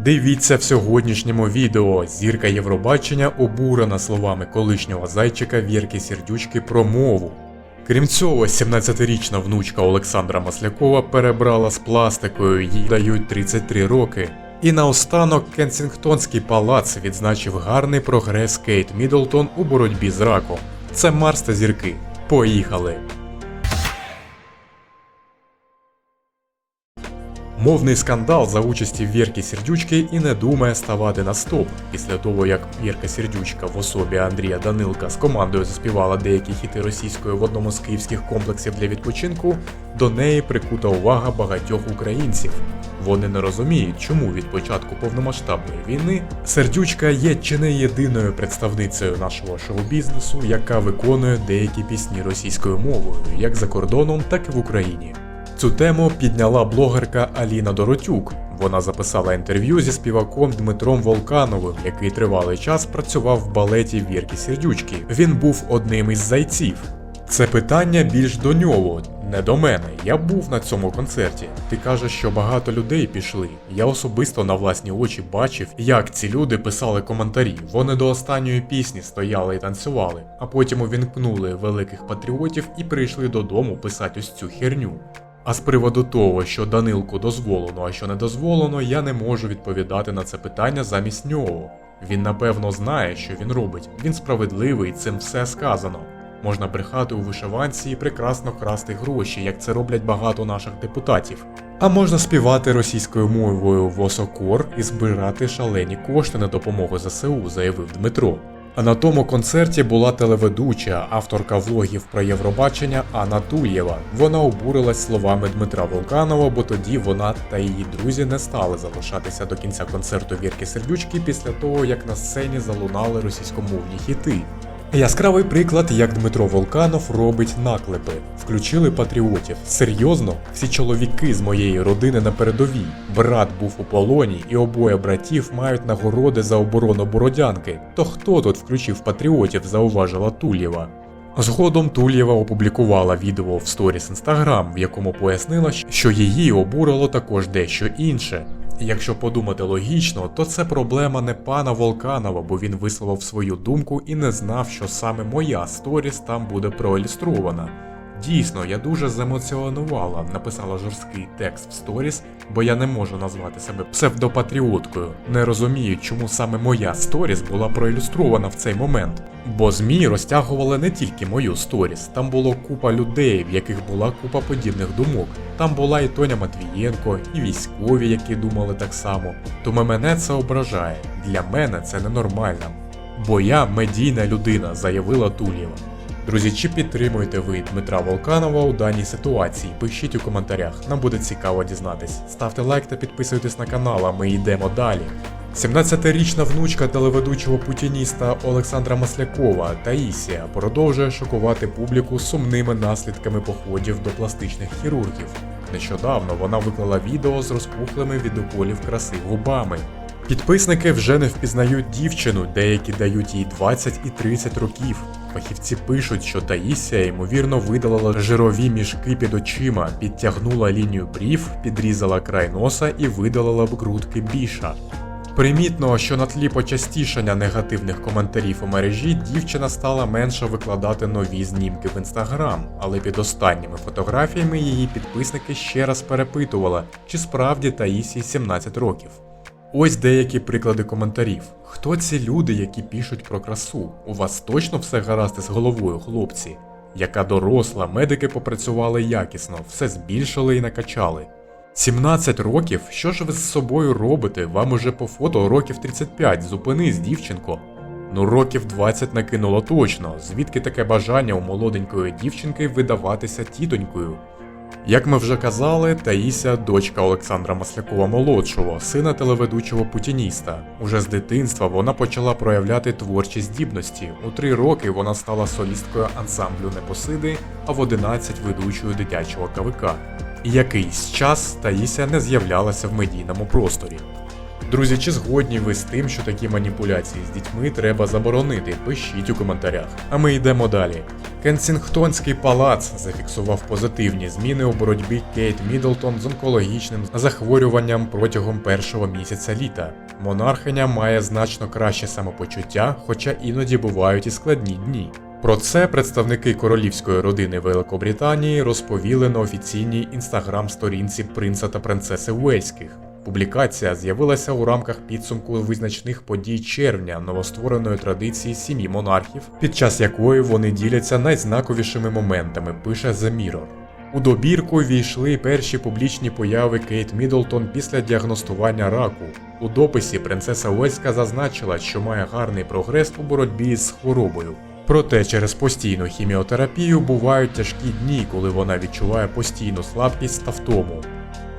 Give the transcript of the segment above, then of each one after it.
Дивіться в сьогоднішньому відео. Зірка Євробачення обурена словами колишнього зайчика Вірки Сердючки про мову. Крім цього, 17-річна внучка Олександра Маслякова перебрала з пластикою, їй дають 33 роки. І наостанок Кенсінгтонський палац відзначив гарний прогрес Кейт Міддлтон у боротьбі з раком. Це Марс та зірки. Поїхали! Мовний скандал за участі Вірки Сердючки і не думає ставати на стоп. Після того, як Вірка Сердючка в особі Андрія Данилка з командою заспівала деякі хіти російською в одному з київських комплексів для відпочинку, до неї прикута увага багатьох українців. Вони не розуміють, чому від початку повномасштабної війни Сердючка є чи не єдиною представницею нашого шоу-бізнесу, яка виконує деякі пісні російською мовою, як за кордоном, так і в Україні. Цю тему підняла блогерка Аліна Доротюк. Вона записала інтерв'ю зі співаком Дмитром Волкановим, який тривалий час працював в балеті Вірки Сердючки. Він був одним із зайців. Це питання більш до нього, не до мене. Я був на цьому концерті. Ти кажеш, що багато людей пішли. Я особисто на власні очі бачив, як ці люди писали коментарі. Вони до останньої пісні стояли і танцювали, а потім увімкнули великих патріотів і прийшли додому писати ось цю херню. А з приводу того, що Данилку дозволено, а що не дозволено, я не можу відповідати на це питання замість нього. Він напевно знає, що він робить. Він справедливий, цим все сказано. Можна брехати у вишиванці і прекрасно красти гроші, як це роблять багато наших депутатів. А можна співати російською мовою в Осокор і збирати шалені кошти на допомогу ЗСУ, заявив Дмитро. А на тому концерті була телеведуча, авторка влогів про Євробачення Анна Тульєва. Вона обурилась словами Дмитра Волканова, бо тоді вона та її друзі не стали залишатися до кінця концерту Вірки Сердючки після того, як на сцені залунали російськомовні хіти. Яскравий приклад, як Дмитро Волканов робить наклепи. Включили патріотів. Серйозно, всі чоловіки з моєї родини на передовій. Брат був у полоні, і обоє братів мають нагороди за оборону Бородянки. То хто тут включив патріотів? зауважила Тульєва. Згодом Тульєва опублікувала відео в сторіс Інстаграм, в якому пояснила, що її обурило також дещо інше. Якщо подумати логічно, то це проблема не пана Волканова, бо він висловив свою думку і не знав, що саме моя сторіс там буде проілюстрована. Дійсно, я дуже земоціонувала, написала жорсткий текст в сторіс, бо я не можу назвати себе псевдопатріоткою. Не розумію, чому саме моя сторіс була проілюстрована в цей момент. Бо ЗМІ розтягували не тільки мою сторіс, там було купа людей, в яких була купа подібних думок. Там була і Тоня Матвієнко, і військові, які думали так само. Тому мене це ображає. Для мене це ненормально. Бо я медійна людина, заявила Тулєва. Друзі, чи підтримуєте ви Дмитра Волканова у даній ситуації? Пишіть у коментарях, нам буде цікаво дізнатись. Ставте лайк та підписуйтесь на канал, а ми йдемо далі. 17-річна внучка телеведучого путініста Олександра Маслякова Таїсія продовжує шокувати публіку сумними наслідками походів до пластичних хірургів. Нещодавно вона виклала відео з розпухлими від уколів краси губами. Підписники вже не впізнають дівчину, деякі дають їй 20 і 30 років. Фахівці пишуть, що Таїсія ймовірно видалила жирові мішки під очима, підтягнула лінію брів, підрізала край носа і видалила б грудки біша. Примітно, що на тлі почастішання негативних коментарів у мережі дівчина стала менше викладати нові знімки в інстаграм, але під останніми фотографіями її підписники ще раз перепитували, чи справді Таїсії 17 років. Ось деякі приклади коментарів. Хто ці люди, які пишуть про красу? У вас точно все гаразд із головою, хлопці? Яка доросла, медики попрацювали якісно, все збільшили і накачали. 17 років? Що ж ви з собою робите? Вам уже по фото років 35, зупинись, дівчинко. Ну, років 20 накинуло точно, звідки таке бажання у молоденької дівчинки видаватися тітонькою? Як ми вже казали, Таїся дочка Олександра Маслякова молодшого, сина телеведучого путініста. Уже з дитинства вона почала проявляти творчі здібності. У три роки вона стала солісткою ансамблю Непосиди, а в 11 ведучою дитячого КВК. І якийсь час Таїся не з'являлася в медійному просторі. Друзі, чи згодні ви з тим, що такі маніпуляції з дітьми треба заборонити? Пишіть у коментарях. А ми йдемо далі. Кенсінгтонський палац зафіксував позитивні зміни у боротьбі Кейт Міддлтон з онкологічним захворюванням протягом першого місяця літа. Монархиня має значно краще самопочуття, хоча іноді бувають і складні дні. Про це представники королівської родини Великобританії розповіли на офіційній інстаграм-сторінці принца та принцеси Уельських. Публікація з'явилася у рамках підсумку визначних подій червня новоствореної традиції сім'ї монархів, під час якої вони діляться найзнаковішими моментами, пише The Mirror. У добірку війшли перші публічні появи Кейт Міддлтон після діагностування раку. У дописі принцеса Уельська зазначила, що має гарний прогрес у боротьбі з хворобою. Проте через постійну хіміотерапію бувають тяжкі дні, коли вона відчуває постійну слабкість та втому.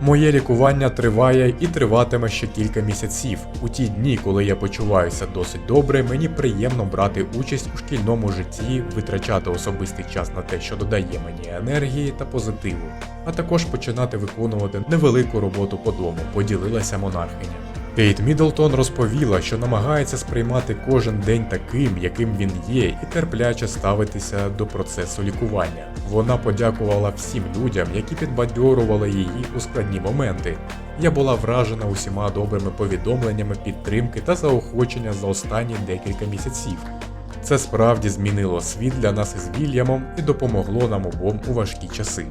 Моє лікування триває і триватиме ще кілька місяців. У ті дні, коли я почуваюся досить добре, мені приємно брати участь у шкільному житті, витрачати особистий час на те, що додає мені енергії та позитиву, а також починати виконувати невелику роботу по дому, поділилася монархиня. Кейт Міддлтон розповіла, що намагається сприймати кожен день таким, яким він є, і терпляче ставитися до процесу лікування. Вона подякувала всім людям, які підбадьорували її у складні моменти. Я була вражена усіма добрими повідомленнями підтримки та заохочення за останні декілька місяців. Це справді змінило світ для нас із Вільямом і допомогло нам обом у важкі часи.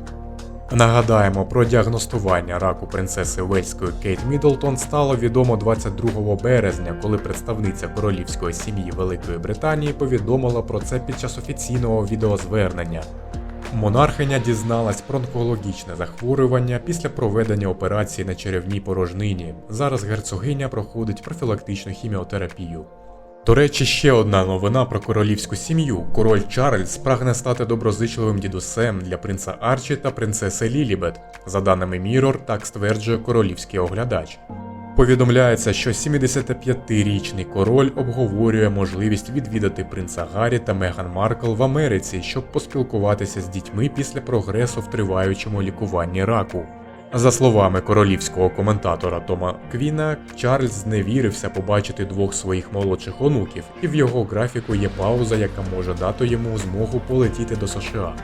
Нагадаємо, про діагностування раку принцеси Уельської Кейт Міддлтон стало відомо 22 березня, коли представниця королівської сім'ї Великої Британії повідомила про це під час офіційного відеозвернення. Монархиня дізналась про онкологічне захворювання після проведення операції на черевній порожнині. Зараз герцогиня проходить профілактичну хіміотерапію. До речі, ще одна новина про королівську сім'ю. Король Чарльз прагне стати доброзичливим дідусем для принца Арчі та принцеси Лілібет. За даними Mirror, так стверджує королівський оглядач. Повідомляється, що 75-річний король обговорює можливість відвідати принца Гаррі та Меган Маркл в Америці, щоб поспілкуватися з дітьми після прогресу в триваючому лікуванні раку. За словами королівського коментатора Тома Квіна, Чарльз зневірився побачити двох своїх молодших онуків, і в його графіку є пауза, яка може дати йому змогу полетіти до США.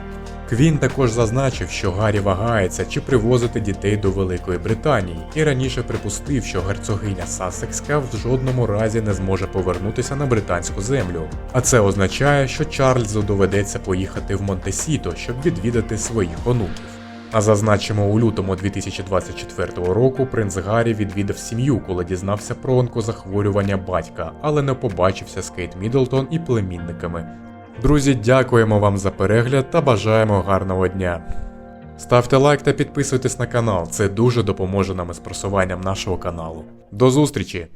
Квін також зазначив, що Гаррі вагається чи привозити дітей до Великої Британії, і раніше припустив, що герцогиня Сассекська в жодному разі не зможе повернутися на британську землю. А це означає, що Чарльзу доведеться поїхати в Монтесіто, щоб відвідати своїх онуків. А зазначимо, у лютому 2024 року принц Гаррі відвідав сім'ю, коли дізнався про онкозахворювання батька, але не побачився з Кейт Міддлтон і племінниками. Друзі, дякуємо вам за перегляд та бажаємо гарного дня. Ставте лайк та підписуйтесь на канал, це дуже допоможе нам із просуванням нашого каналу. До зустрічі!